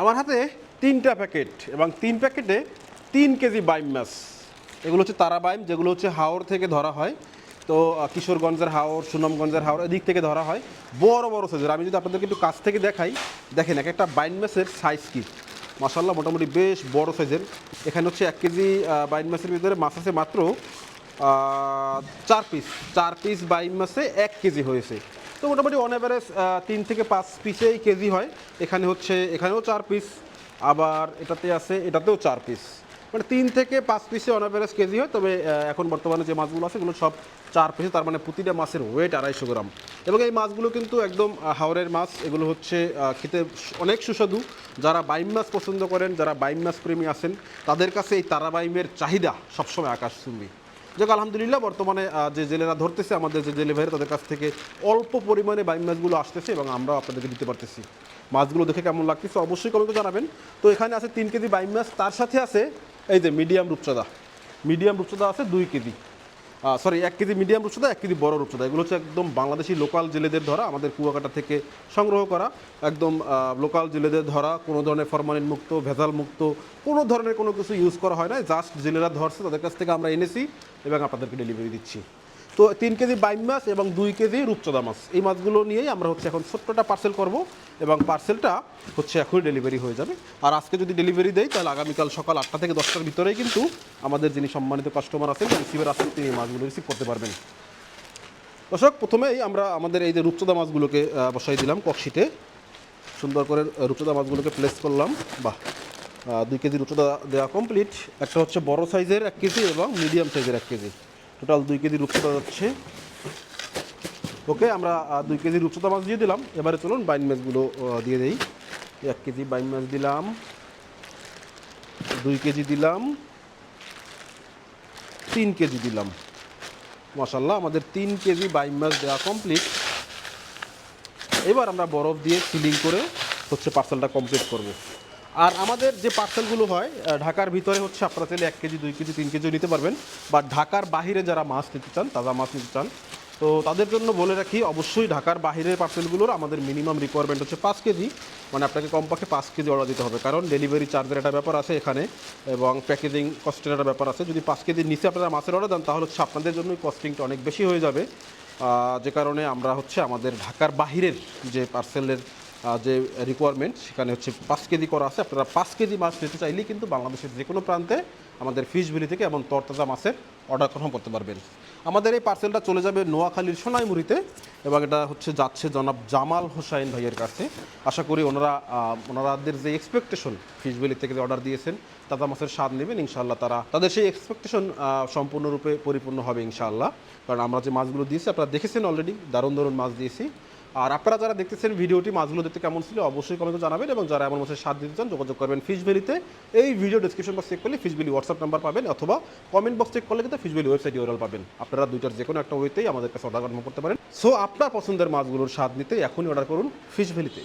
আমার হাতে তিনটা প্যাকেট এবং তিন প্যাকেটে তিন কেজি বাইম মাছ। এগুলো হচ্ছে তারা বাইম, যেগুলো হচ্ছে হাওর থেকে ধরা হয়। তো কিশোরগঞ্জের হাওর, সুনামগঞ্জের হাওর, এদিক থেকে ধরা হয়। বড় বড় সাইজের। আমি যদি আপনাদেরকে একটু কাছ থেকে দেখাই, দেখেন এক একটা বাইন মাছের সাইজ কি। মাসাল্লাহ মোটামুটি বেশ বড় সাইজের। এখানে হচ্ছে এক কেজি বাইন মাছের ভিতরে মাছ আছে মাত্র চার পিস চার পিস বাইম মাসে এক কেজি হয়েছে। তো মোটামুটি অন অ্যাভারেজ তিন থেকে পাঁচ পিসেই কেজি হয়। এখানে হচ্ছে, এখানেও চার পিস আবার এটাতে আছে, এটাতেও চার পিস মানে তিন থেকে পাঁচ পিসে অন অ্যাভারেজ কেজি হয়, তবে এখন বর্তমানে যে মাছগুলো আছে, এগুলো সব চার পিসে তার মানে প্রতিটা মাছের ওয়েট আড়াইশো গ্রাম। এবং এই মাছগুলো কিন্তু একদম হাওড়ের মাছ, এগুলো হচ্ছে খেতে অনেক সুস্বাদু। যারা বাইম মাছ পছন্দ করেন, যারা বাইম মাছ প্রেমী আছেন, তাদের কাছে এই তারা বাইমের চাহিদা সবসময় আকাশ চুম্বি যাক, আলহামদুলিল্লাহ, বর্তমানে যে জেলেরা ধরতেছে, আমাদের যে জেলে ভাইয়ের, তাদের কাছ থেকে অল্প পরিমাণে বাইম মাছগুলো আসতেছে এবং আমরাও আপনাদেরকে দিতে পারতেছি। মাছগুলো দেখে কেমন লাগতেছে, অবশ্যই কমেন্টে জানাবেন। তো এখানে আছে তিন কেজি বাইম মাছ, তার সাথে আছে, এই যে মিডিয়াম রূপচাঁদা। মিডিয়াম রূপচাঁদা আছে দুই কেজি। সরি এক কেজি মিডিয়াম রূপসাদা এক কেজি বড় রূপসাদা এগুলো হচ্ছে একদম বাংলাদেশি লোকাল জেলেদের ধরা, আমাদের কুয়াকাটা থেকে সংগ্রহ করা। একদম লোকাল জেলেদের ধরা, কোনো ধরনের ফরমালিন মুক্ত, ভেজাল মুক্ত, কোনো ধরনের কোনো কিছু ইউজ করা হয় না জাস্ট জেলেরা ধরছে, তাদের কাছ থেকে আমরা এনেছি এবং আপনাদেরকে ডেলিভারি দিচ্ছি। তো তিন কেজি বাইম মাছ এবং দুই কেজি রূপচাঁদা মাছ। এই মাছগুলো নিয়েই আমরা হচ্ছে এখন ছোট্টটা পার্সেল করব এবং পার্সেলটা হচ্ছে এখনই ডেলিভারি হয়ে যাবে। আর আজকে যদি ডেলিভারি দেয় তাহলে আগামীকাল সকাল আটটা থেকে দশটার ভিতরেই কিন্তু আমাদের যিনি সম্মানিত কাস্টমার আছেন রিসিভার আছেন, তিনি মাছগুলো রিসিভ করতে পারবেন। দর্শক, প্রথমেই আমরা আমাদের এই যে রূপচাঁদা মাছগুলোকে বসাই দিলাম ককশিটে সুন্দর করে রূপচাঁদা মাছগুলোকে প্লেস করলাম। বাহ! দুই কেজি রূপচাঁদা দেওয়া কমপ্লিট একটা হচ্ছে বড় সাইজের এক কেজি এবং মিডিয়াম সাইজের এক কেজি। টোটাল দুই কেজি রূপচাঁদা যাচ্ছে। ওকে আমরা দুই কেজি রূপচাঁদা মাছ দিয়ে দিলাম। এবারে চলুন বাইন মাছগুলো দিয়ে দিই। এক কেজি বাইন মাছ দিলাম। দুই কেজি দিলাম। তিন কেজি দিলাম। মশাল্লাহ আমাদের তিন কেজি বাইম মাছ দেওয়া কমপ্লিট এবার আমরা বরফ দিয়ে সিলিং করে হচ্ছে পার্সেলটা কমপ্লিট করব। আর আমাদের যে পার্সেলগুলো হয় ঢাকার ভিতরে হচ্ছে আপনারা চাইলে এক কেজি, দুই কেজি, তিন কেজি নিতে পারবেন। বা ঢাকার বাহিরে যারা মাছ নিতে চান, তাজা মাছ নিতে চান, তো তাদের জন্য বলে রাখি, অবশ্যই ঢাকার বাহিরের পার্সেলগুলোর আমাদের মিনিমাম রিকোয়ারমেন্ট হচ্ছে পাঁচ কেজি। মানে আপনাকে কমপক্ষে পাঁচ কেজি অর্ডার দিতে হবে। কারণ ডেলিভারি চার্জের একটা ব্যাপার আছে এখানে, এবং প্যাকেজিং কস্টের একটা ব্যাপার আছে। যদি পাঁচ কেজির নিচে আপনারা মাছের অর্ডার দেন, তাহলে হচ্ছে আপনাদের জন্যই কস্টিংটা অনেক বেশি হয়ে যাবে। যে কারণে আমরা হচ্ছে আমাদের ঢাকার বাহিরের যে পার্সেলের যে রিকোয়ারমেন্ট সেখানে হচ্ছে পাঁচ কেজি করা আছে। আপনারা পাঁচ কেজি মাছ নিতে চাইলেই কিন্তু বাংলাদেশের যে কোনো প্রান্তে আমাদের ফিশ ভ্যালি থেকে এবং তরতাজা মাছের অর্ডার কনফার্ম করতে পারবেন। আমাদের এই পার্সেলটা চলে যাবে নোয়াখালীর সোনাইমুড়িতে এবং এটা হচ্ছে যাচ্ছে জনাব জামাল হোসাইন ভাইয়ের কাছে। আশা করি ওনারা ওনারাদের যে এক্সপেকটেশন ফিশ ভ্যালি থেকে যে অর্ডার দিয়েছেন, তাজা মাছের স্বাদ নেবেন, ইনশাআল্লাহ তারা তাদের সেই এক্সপেকটেশন সম্পূর্ণরূপে পরিপূর্ণ হবে, ইনশাআল্লাহ। কারণ আমরা যে মাছগুলো দিয়েছি, আপনারা দেখেছেন অলরেডি দারুণ দারুণ মাছ দিয়েছি। আর আপনারা যারা দেখতেছেন ভিডিওটি মাছগুলো দেখতে কেমন ছিল, অবশ্যই কমেন্টে জানাবেন এবং যারা এমন মাছের স্বাদ দিতে চান, যোগাযোগ করবেন ফিশ ভ্যালিতে এই ভিডিও ডিসক্রিপশন বক্স চেক করলে ভ্যালি হোয়াটসঅ্যাপ নাম্বার পাবেন অথবা কমেন্ট বক্স চেক করলে কিন্তু ভ্যালি ওয়েবসাইট ইউরাল পাবেন। আপনারা দুইটার যে কোনো একটা ওয়েতেই আমাদের কাছে অর্ডার করতে পারেন। সো আপনার পছন্দের মাছগুলোর স্বাদ নিতে এখনই অর্ডার করুন ফিশ ভ্যালিতে